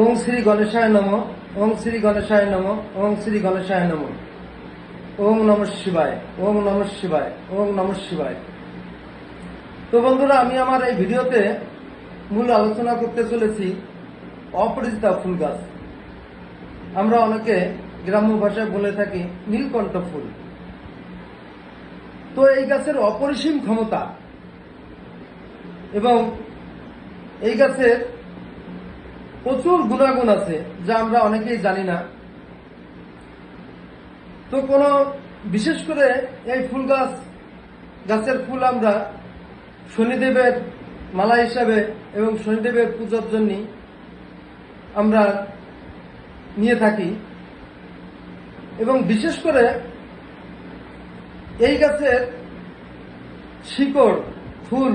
ওং শ্রী গণেশায় নম, ওং শ্রী গণেশায় নম, ওং শ্রী গণেশায় নম। ওং নম শিবায়, ওং নম শিবায়, ওং নম শিবায়। তো বন্ধুরা, আমি আমার এই ভিডিওতে মূল আলোচনা করতে চলেছি অপরিচিতা ফুল গাছ। আমরা অনেকে গ্রাম্য ভাষায় বলে থাকি নীলকণ্ঠ ফুল। তো এই গাছের অপরিসীম ক্ষমতা এবং এই গাছের প্রচুর গুণাগুণ আছে, যা আমরা অনেকেই জানি না। তো কোনো বিশেষ করে এই ফুল গাছ, গাছের ফুল আমরা শনিদেবের মালা হিসাবে এবং শনিদেবের পূজার জন্য আমরা নিয়ে থাকি। এবং বিশেষ করে এই গাছের শিকড়, ফুল,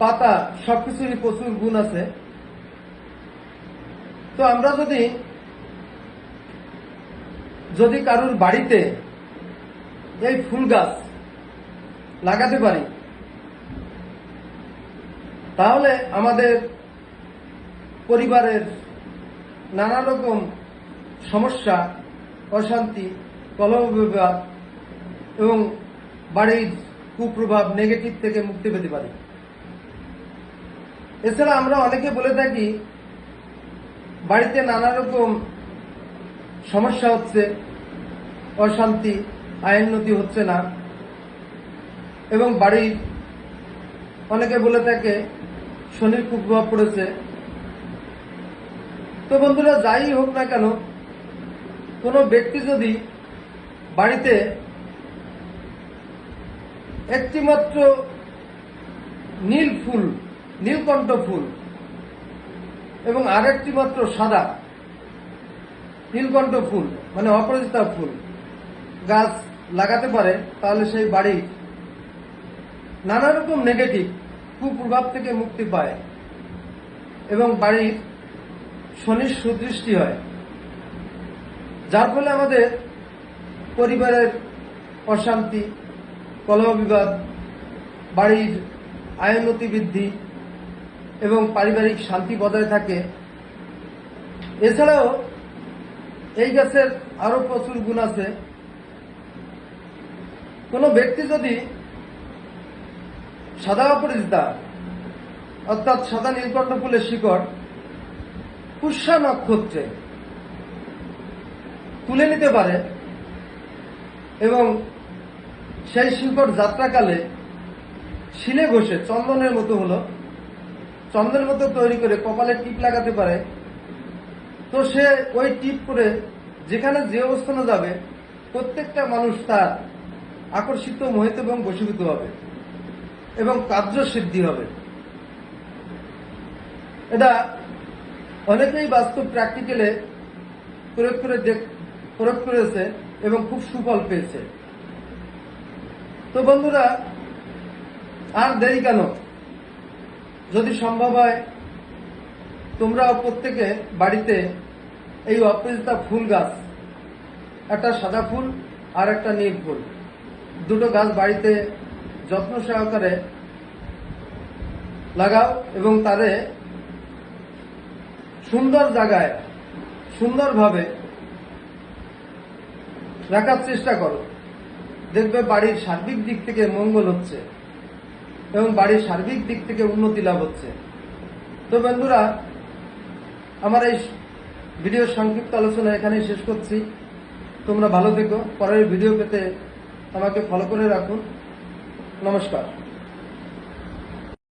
পাতা সবকিছুরই প্রচুর গুণ আছে। তো আমরা যদি যদি কারুর বাড়িতে এই ফুল গাছ লাগাতে পারি, তাহলে আমাদের পরিবারের নানা রকম সমস্যা, অশান্তি কলম বিবাদ এবং বাড়ির কুপ্রভাব নেগেটিভ থেকে মুক্তি পেতে পারি। এছাড়া আমরা অনেকে বলে থাকি বাড়িতে নানা রকম সমস্যা হচ্ছে, অশান্তি আয়োন্নতি হচ্ছে না। এবং বাড়ির অনেকে বলে থাকে, শনির কুপ্রভাব পড়েছে। তো বন্ধুরা, যাই হোক না কেন, কোনো ব্যক্তি যদি বাড়িতে একটিমাত্র নীল ফুল, নীলকণ্ঠ ফুল এবং আরেকটি মাত্র সাদা নীলকণ্ঠ ফুল মানে অপরাজিতা ফুল। গাছ লাগাতে পারে, তাহলে সেই বাড়ি নানা রকম নেগেটিভ কুপ্রভাব থেকে মুক্তি পায় এবং বাড়ির শনির সুদৃষ্টি হয়। যার ফলে আমাদের পরিবারের অশান্তি, কলহ বিবাদ, বাড়ির আয়নতি বৃদ্ধি এবং পারিবারিক শান্তি বজায় থাকে। এছাড়াও এই গাছের আরও প্রচুর গুণ আছে। কোনো ব্যক্তি যদি সাদা অপরিচিতা অর্থাৎ সাদা নীলকণ্ঠ ফুলের শিকড়, পুষ্যা নক্ষত্রে তুলে নিতে পারে এবং সেই শিকড় যাত্রাকালে শিলে ঘষে চন্দনের মতো হলো চন্দ্রের মতো তৈরি করে কপালে টিপ লাগাতে পারে, তো সে ওই টিপ করে যেখানে যে অবস্থানে যাবে, প্রত্যেকটা মানুষ তার আকর্ষিত, মোহিত এবং বশীভূত হবে এবং কার্য সিদ্ধি হবে। এটা অনেকেই বাস্তব প্র্যাকটিক্যালে প্রয়োগ করে প্রয়োগ করেছে এবং খুব সুফল পেয়েছে। তো বন্ধুরা, আর দেরি কেন? যদি সম্ভব হয় তোমরা প্রত্যেকে বাড়িতে এই অপরাজিতা ফুল গাছ, একটা সাদা ফুল আর একটা নীল ফুল, দুটো গাছ বাড়িতে যত্ন সহকারে লাগাও এবং তারে সুন্দর জায়গায়, সুন্দরভাবে রাখার চেষ্টা করো। দেখবে বাড়ির সার্বিক দিক থেকে মঙ্গল হচ্ছে। এবং বাড়ির সার্বিক দিক থেকে উন্নতি লাভ হচ্ছে। তো বন্ধুরা, আমার এই ভিডিও সংক্ষিপ্ত আলোচনা এখানেই শেষ করছি। তোমরা ভালো থেকো। পরের ভিডিও পেতে আমাকে ফলো করে রাখুন। নমস্কার।